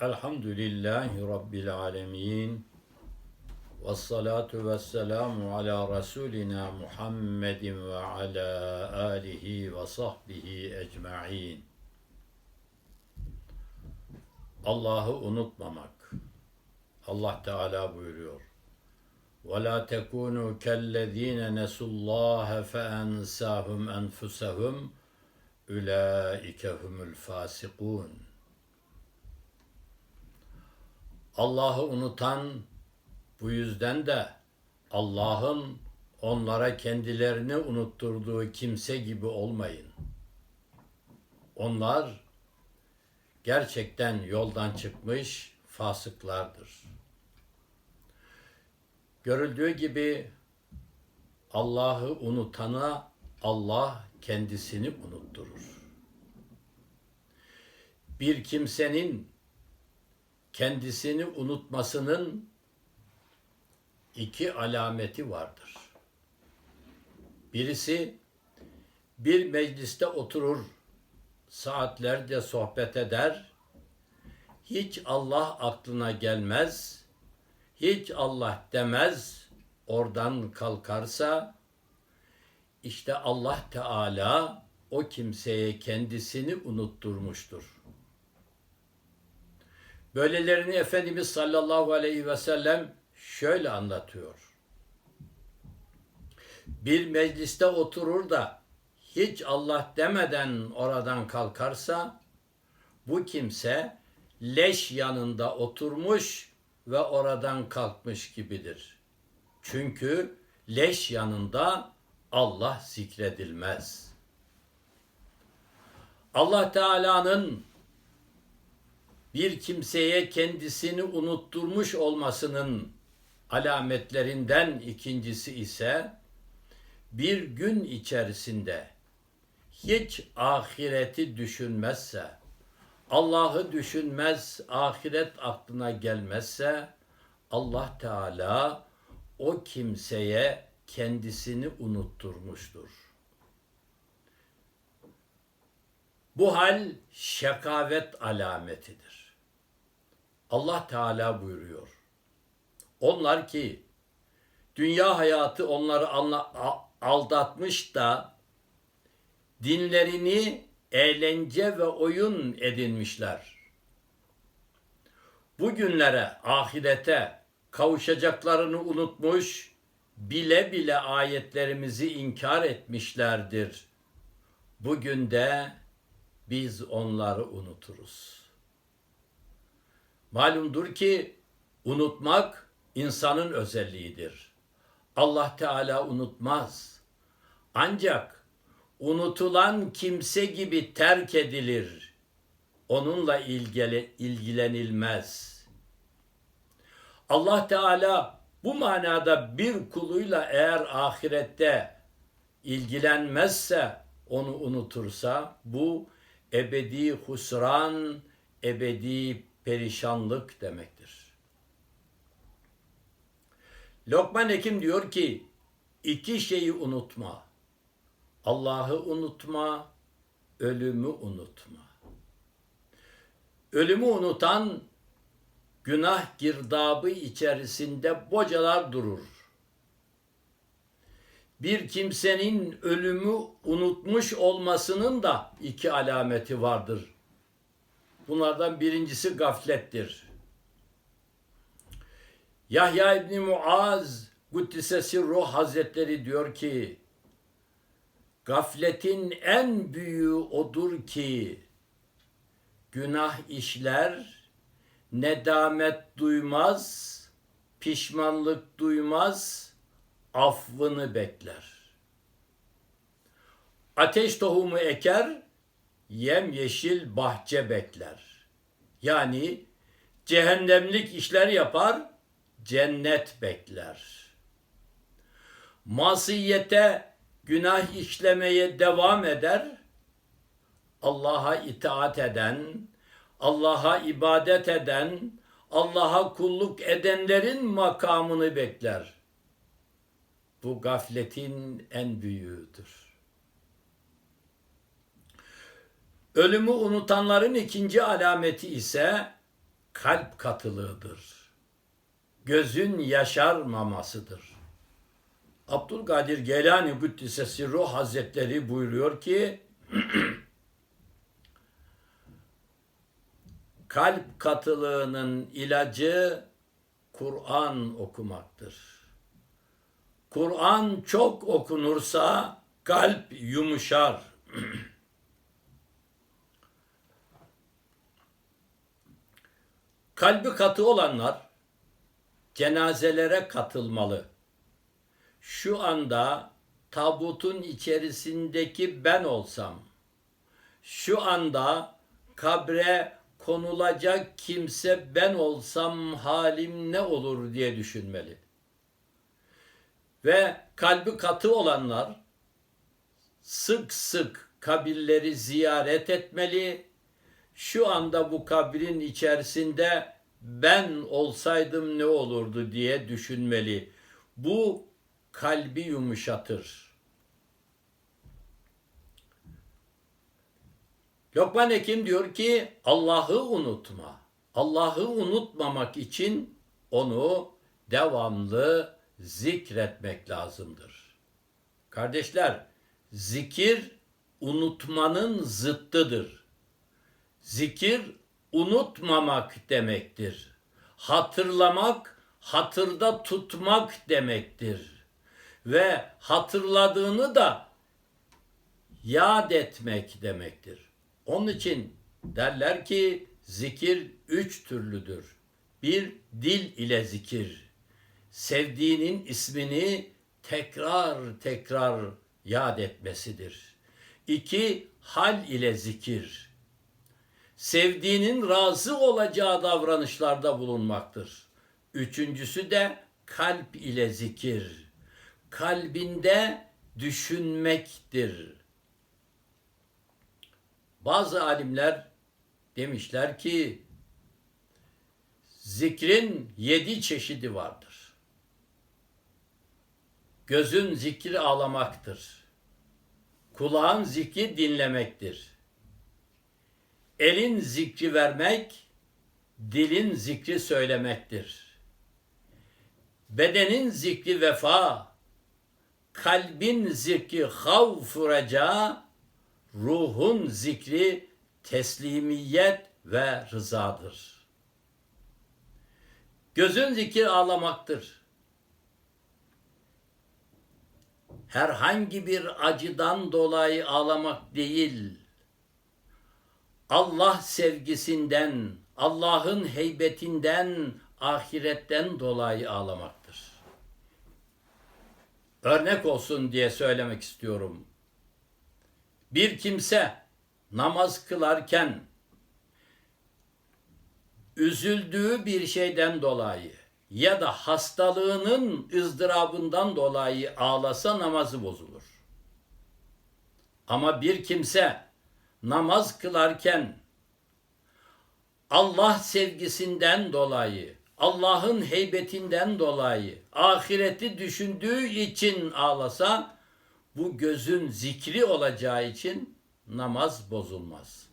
Elhamdülillahi Rabbil alemin. Ve salatu ve selamu ala Resulina Muhammedin ve ala alihi ve sahbihi ecma'in. Allah'ı unutmamak. Allah Teala buyuruyor. وَلَا تَكُونُوا كَالَّذ۪ينَ نَسُوا اللّٰهَ فَاَنْسَاهُمْ أَنْفُسَهُمْ اُولَٰئِكَ هُمُ الْفَاسِقُونَ Allah'ı unutan bu yüzden de Allah'ın onlara kendilerini unutturduğu kimse gibi olmayın. Onlar gerçekten yoldan çıkmış fasıklardır. Görüldüğü gibi Allah'ı unutana Allah kendisini unutturur. Bir kimsenin kendisini unutmasının iki alameti vardır. Birisi bir mecliste oturur, saatlerce sohbet eder, hiç Allah aklına gelmez, hiç Allah demez, oradan kalkarsa, işte Allah Teala o kimseye kendisini unutturmuştur. Böylelerini Efendimiz sallallahu aleyhi ve sellem şöyle anlatıyor. Bir mecliste oturur da hiç Allah demeden oradan kalkarsa bu kimse leş yanında oturmuş ve oradan kalkmış gibidir. Çünkü leş yanında Allah zikredilmez. Allah Teala'nın bir kimseye kendisini unutturmuş olmasının alametlerinden ikincisi ise bir gün içerisinde hiç ahireti düşünmezse, Allah'ı düşünmez, ahiret aklına gelmezse Allah Teala o kimseye kendisini unutturmuştur. Bu hal şekavet alametidir. Allah Teala buyuruyor. Onlar ki dünya hayatı onları aldatmış da dinlerini eğlence ve oyun edinmişler. Bugünlere, ahirete kavuşacaklarını unutmuş, bile bile ayetlerimizi inkar etmişlerdir. Bugün de biz onları unuturuz. Malumdur ki unutmak insanın özelliğidir. Allah Teala unutmaz. Ancak unutulan kimse gibi terk edilir. Onunla ilgili, ilgilenilmez. Allah Teala bu manada bir kuluyla eğer ahirette ilgilenmezse, onu unutursa bu ebedi husran, ebedi perişanlık demektir. Lokman Hekim diyor ki iki şeyi unutma. Allah'ı unutma, ölümü unutma. Ölümü unutan günah girdabı içerisinde bocalar durur. Bir kimsenin ölümü unutmuş olmasının da iki alameti vardır. Bunlardan birincisi gaflettir. Yahya İbni Muaz Kuddise Sirruh Hazretleri diyor ki gafletin en büyüğü odur ki günah işler, nedamet duymaz, pişmanlık duymaz, affını bekler. Ateş tohumu eker, yem yeşil bahçe bekler. Yani cehennemlik işler yapar, cennet bekler. Masiyete, günah işlemeye devam eder. Allah'a itaat eden, Allah'a ibadet eden, Allah'a kulluk edenlerin makamını bekler. Bu gafletin en büyüğüdür. Ölümü unutanların ikinci alameti ise kalp katılığıdır. Gözün yaşarmamasıdır. Abdülkadir Geylani Güddisesi Ruh Hazretleri buyuruyor ki kalp katılığının ilacı Kur'an okumaktır. Kur'an çok okunursa kalp yumuşar. Kalbi katı olanlar cenazelere katılmalı. Şu anda tabutun içerisindeki ben olsam, şu anda kabre konulacak kimse ben olsam halim ne olur diye düşünmeli. Ve kalbi katı olanlar sık sık kabirleri ziyaret etmeli. Şu anda bu kabrin içerisinde ben olsaydım ne olurdu diye düşünmeli. Bu kalbi yumuşatır. Lokman Hekim diyor ki Allah'ı unutma. Allah'ı unutmamak için onu devamlı zikretmek lazımdır. Kardeşler, zikir unutmanın zıttıdır. Zikir unutmamak demektir. Hatırlamak, hatırda tutmak demektir. Ve hatırladığını da yad etmek demektir. Onun için derler ki zikir üç türlüdür. Bir, dil ile zikir. Sevdiğinin ismini tekrar tekrar yad etmesidir. İki, hal ile zikir. Sevdiğinin razı olacağı davranışlarda bulunmaktır. Üçüncüsü de kalp ile zikir. Kalbinde düşünmektir. Bazı alimler demişler ki zikrin yedi çeşidi vardır. Gözün zikri ağlamaktır. Kulağın zikri dinlemektir. Elin zikri vermek, dilin zikri söylemektir. Bedenin zikri vefa, kalbin zikri havf reca, ruhun zikri teslimiyet ve rızadır. Gözün zikir ağlamaktır. Herhangi bir acıdan dolayı ağlamak değil, Allah sevgisinden, Allah'ın heybetinden, ahiretten dolayı ağlamaktır. Örnek olsun diye söylemek istiyorum. Bir kimse namaz kılarken üzüldüğü bir şeyden dolayı ya da hastalığının ızdırabından dolayı ağlasa namazı bozulur. Ama bir kimse namaz kılarken Allah sevgisinden dolayı, Allah'ın heybetinden dolayı, ahireti düşündüğü için ağlasa, bu gözün zikri olacağı için namaz bozulmaz.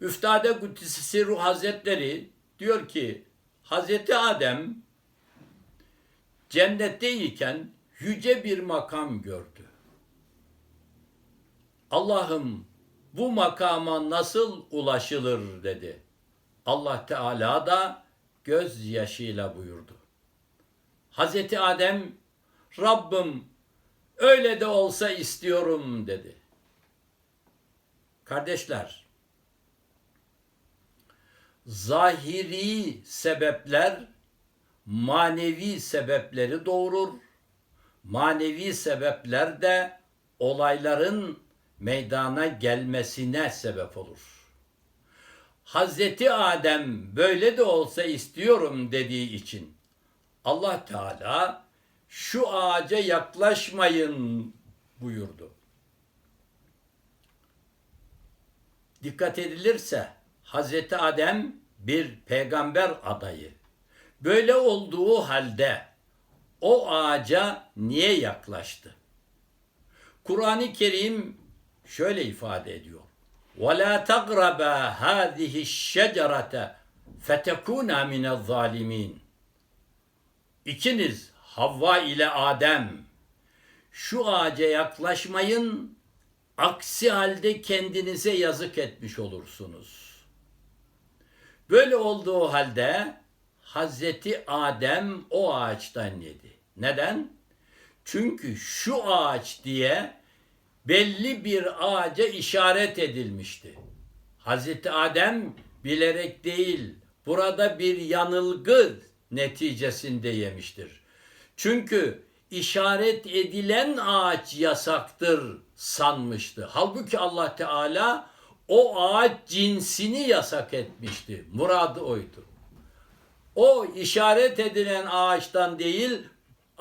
Üftade Kuddisisi Ruh Hazretleri diyor ki, Hazreti Adem cennetteyken yüce bir makam gördü. Allah'ım bu makama nasıl ulaşılır dedi. Allah Teala da gözyaşıyla buyurdu. Hazreti Adem Rabbim öyle de olsa istiyorum dedi. Kardeşler, zahiri sebepler manevi sebepleri doğurur. Manevi sebepler de olayların meydana gelmesine sebep olur. Hazreti Adem böyle de olsa istiyorum dediği için Allah Teala şu ağaca yaklaşmayın buyurdu. Dikkat edilirse Hazreti Adem bir peygamber adayı. Böyle olduğu halde o ağaca niye yaklaştı? Kur'an-ı Kerim şöyle ifade ediyor. وَلَا تَقْرَبَا هَذِهِ الشَّجَرَةَ فَتَكُونَا مِنَ الظَّالِمِينَ İkiniz Havva ile Adem şu ağaca yaklaşmayın aksi halde kendinize yazık etmiş olursunuz. Böyle olduğu halde Hazreti Adem o ağaçtan yedi. Neden? Çünkü şu ağaç diye belli bir ağaca işaret edilmişti. Hazreti Adem bilerek değil, burada bir yanılgı neticesinde yemiştir. Çünkü işaret edilen ağaç yasaktır sanmıştı. Halbuki Allah Teala o ağaç cinsini yasak etmişti. Muradı oydu. O işaret edilen ağaçtan değil,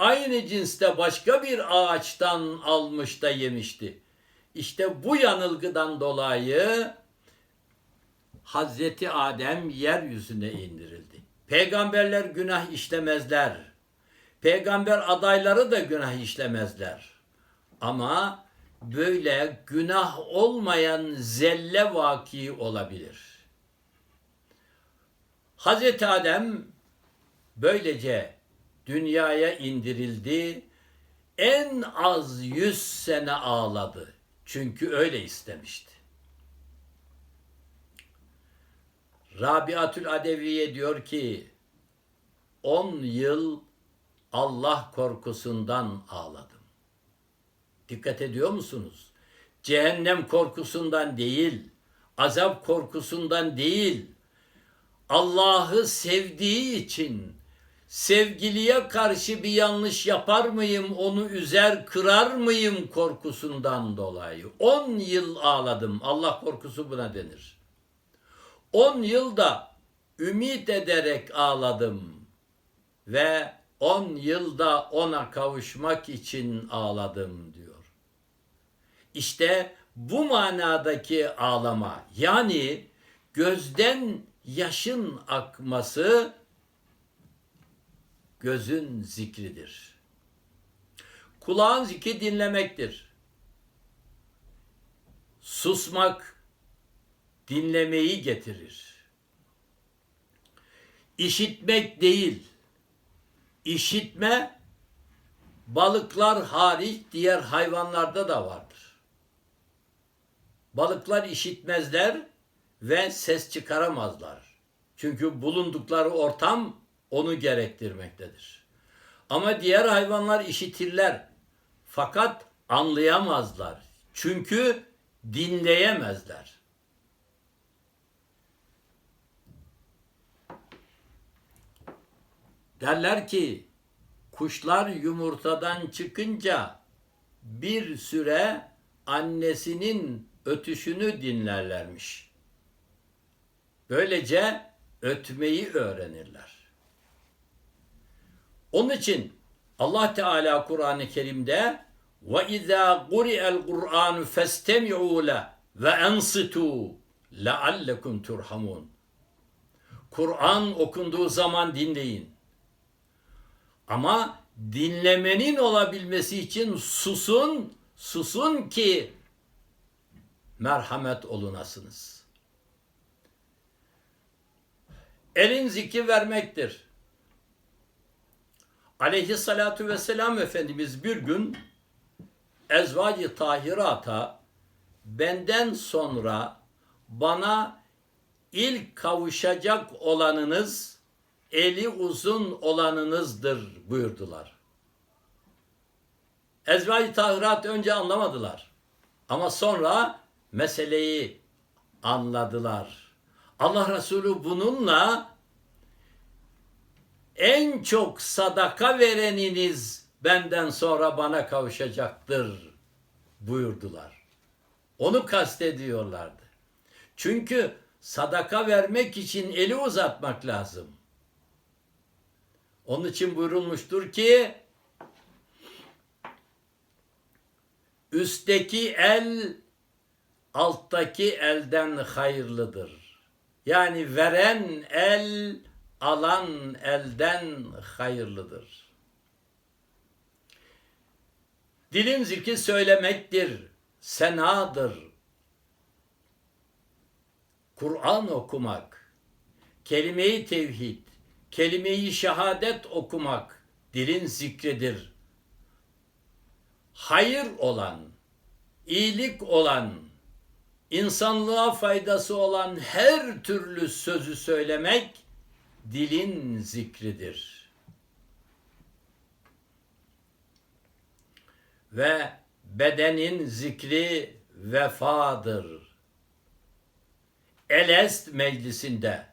aynı cinste başka bir ağaçtan almış da yemişti. İşte bu yanılgıdan dolayı Hazreti Adem yeryüzüne indirildi. Peygamberler günah işlemezler. Peygamber adayları da günah işlemezler. Ama böyle günah olmayan zelle vaki olabilir. Hazreti Adem böylece dünyaya indirildi. En az yüz sene ağladı. Çünkü öyle istemişti. Rabiatül Adeviye diyor ki 10 yıl Allah korkusundan ağladım. Dikkat ediyor musunuz? Cehennem korkusundan değil, azap korkusundan değil, Allah'ı sevdiği için sevgiliye karşı bir yanlış yapar mıyım, onu üzer, kırar mıyım korkusundan dolayı. 10 yıl ağladım. Allah korkusu buna denir. 10 yılda ümit ederek ağladım ve 10 yılda ona kavuşmak için ağladım diyor. İşte bu manadaki ağlama yani gözden yaşın akması gözün zikridir. Kulağın zikri dinlemektir. Susmak dinlemeyi getirir. İşitmek değil, işitme balıklar hariç diğer hayvanlarda da vardır. Balıklar işitmezler ve ses çıkaramazlar. Çünkü bulundukları ortam onu gerektirmektedir. Ama diğer hayvanlar işitirler. Fakat anlayamazlar. Çünkü dinleyemezler. Derler ki kuşlar yumurtadan çıkınca bir süre annesinin ötüşünü dinlerlermiş. Böylece ötmeyi öğrenirler. Onun için Allah Teala Kur'an-ı Kerim'de ve izâ quri'el Kur'an festemi'û le ve ensitû leallekum turhamun. Kur'an okunduğu zaman dinleyin. Ama dinlemenin olabilmesi için susun, susun ki merhamet olunasınız. Elin zikri vermektir. Aleyhissalatu vesselam Efendimiz bir gün ezvacı tahirata benden sonra bana ilk kavuşacak olanınız eli uzun olanınızdır buyurdular. Ezvacı tahirat önce anlamadılar. Ama sonra meseleyi anladılar. Allah Resulü bununla en çok sadaka vereniniz benden sonra bana kavuşacaktır buyurdular. Onu kastediyorlardı. Çünkü sadaka vermek için eli uzatmak lazım. Onun için buyurulmuştur ki üstteki el alttaki elden hayırlıdır. Yani veren el alan elden hayırlıdır. Dilin zikri söylemektir, senadır. Kur'an okumak, kelime-i tevhid, kelime-i şehadet okumak dilin zikridir. Hayır olan, iyilik olan, insanlığa faydası olan her türlü sözü söylemek dilin zikridir. Ve bedenin zikri vefadır. Elest meclisinde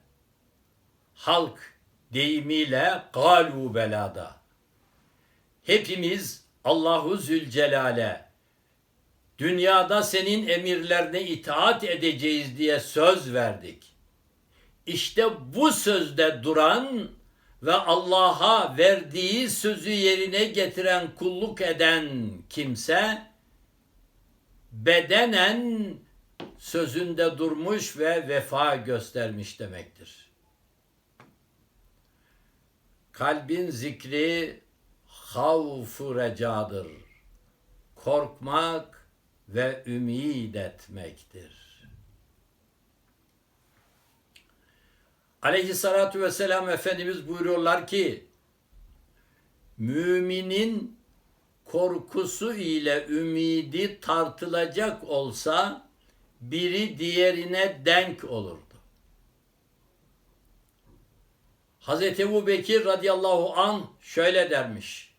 halk deyimiyle galu belada. Hepimiz Allahu Zülcelal'e dünyada senin emirlerine itaat edeceğiz diye söz verdik. İşte bu sözde duran ve Allah'a verdiği sözü yerine getiren kulluk eden kimse bedenen sözünde durmuş ve vefa göstermiş demektir. Kalbin zikri havfu recadır. Korkmak ve ümid etmektir. Aleyhissalatu vesselam Efendimiz buyuruyorlar ki müminin korkusu ile ümidi tartılacak olsa biri diğerine denk olurdu. Hazreti Ebu Bekir radıyallahu an şöyle dermiş.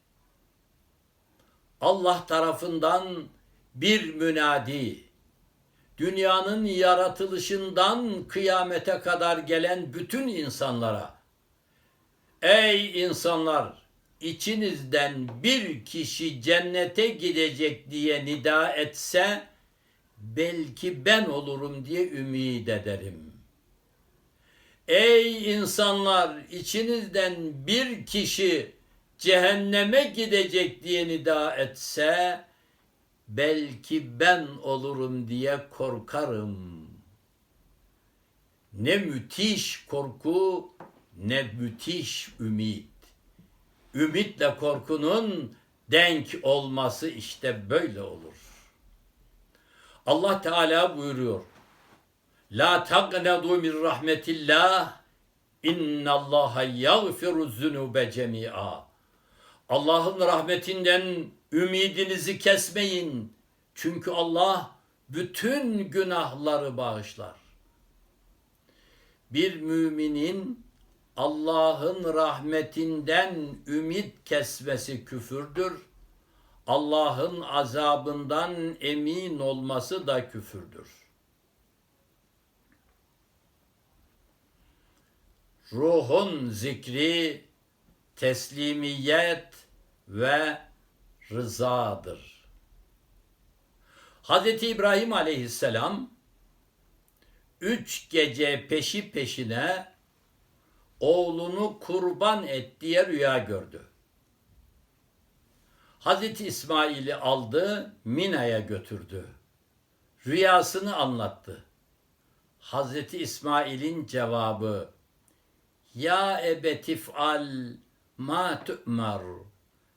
Allah tarafından bir münadi, dünyanın yaratılışından kıyamete kadar gelen bütün insanlara, ey insanlar, içinizden bir kişi cennete gidecek diye nida etse, belki ben olurum diye ümid ederim. Ey insanlar içinizden bir kişi cehenneme gidecek diye nida etse belki ben olurum diye korkarım. Ne müthiş korku ne müthiş ümit. Ümitle korkunun denk olması işte böyle olur. Allah Teala buyuruyor. La taqnadu min rahmetillah innallaha yaghfiru zunube cemi'a. Allah'ın rahmetinden ümidinizi kesmeyin. Çünkü Allah bütün günahları bağışlar. Bir müminin Allah'ın rahmetinden ümit kesmesi küfürdür. Allah'ın azabından emin olması da küfürdür. Ruhun zikri, teslimiyet ve rızadır. Hz. İbrahim aleyhisselam üç gece peşi peşine oğlunu kurban et diye rüya gördü. Hazreti İsmail'i aldı, Mina'ya götürdü. Rüyasını anlattı. Hazreti İsmail'in cevabı Ya ebetif al ma tu'mar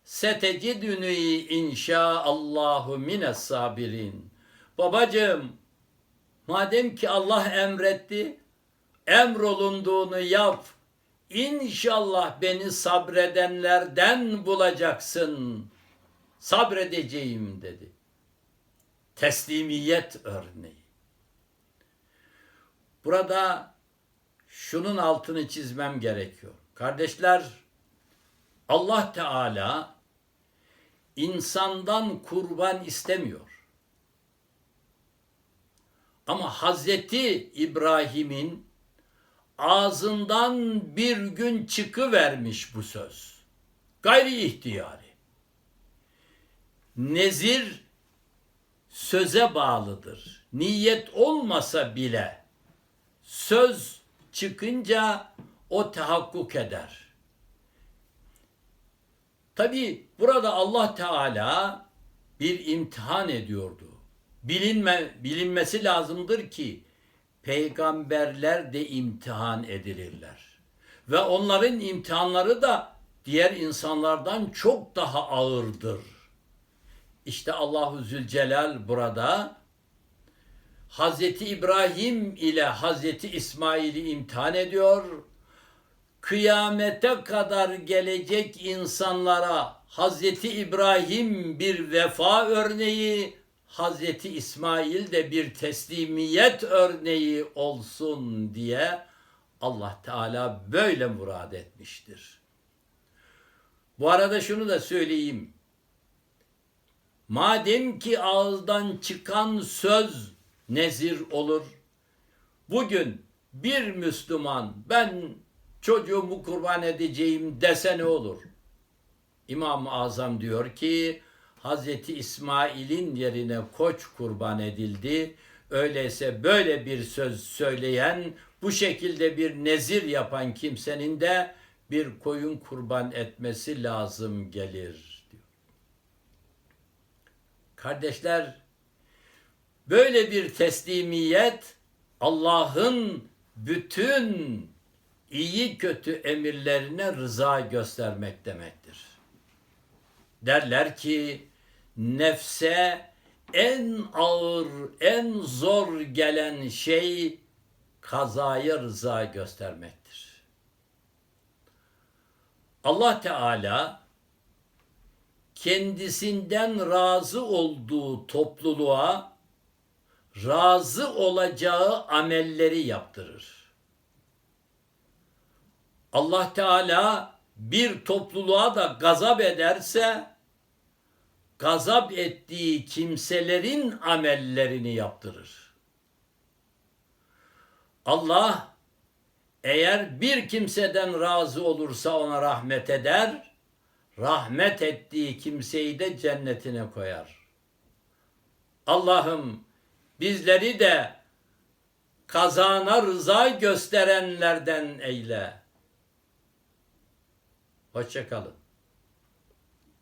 seteciduni inşaallahu mines sabirin. Babacığım madem ki Allah emretti emrolunduğunu yap. İnşallah beni sabredenlerden bulacaksın. Sabredeceğim dedi. Teslimiyet örneği. Burada şunun altını çizmem gerekiyor. Kardeşler, Allah Teala insandan kurban istemiyor. Ama Hazreti İbrahim'in ağzından bir gün çıkıvermiş bu söz. Gayri ihtiyari. Nezir söze bağlıdır. Niyet olmasa bile söz çıkınca o tahakkuk eder. Tabi burada Allah Teala bir imtihan ediyordu. Bilinme, bilinmesi lazımdır ki peygamberler de imtihan edilirler. Ve onların imtihanları da diğer insanlardan çok daha ağırdır. İşte Allahu Zülcelal burada Hazreti İbrahim ile Hazreti İsmail'i imtihan ediyor. Kıyamete kadar gelecek insanlara Hazreti İbrahim bir vefa örneği, Hazreti İsmail de bir teslimiyet örneği olsun diye Allah Teala böyle murad etmiştir. Bu arada şunu da söyleyeyim. Madem ki ağızdan çıkan söz nezir olur. Bugün bir Müslüman ben çocuğumu kurban edeceğim dese ne olur? İmam-ı Azam diyor ki Hazreti İsmail'in yerine koç kurban edildi. Öyleyse böyle bir söz söyleyen, bu şekilde bir nezir yapan kimsenin de bir koyun kurban etmesi lazım gelir diyor. Kardeşler, böyle bir teslimiyet Allah'ın bütün iyi kötü emirlerine rıza göstermek demektir. Derler ki nefse en ağır, en zor gelen şey kazaya rıza göstermektir. Allah Teala kendisinden razı olduğu topluluğa razı olacağı amelleri yaptırır. Allah Teala bir topluluğa da gazap ederse gazap ettiği kimselerin amellerini yaptırır. Allah eğer bir kimseden razı olursa ona rahmet eder, rahmet ettiği kimseyi de cennetine koyar. Allah'ım bizleri de kazana rıza gösterenlerden eyle. Hoşçakalın.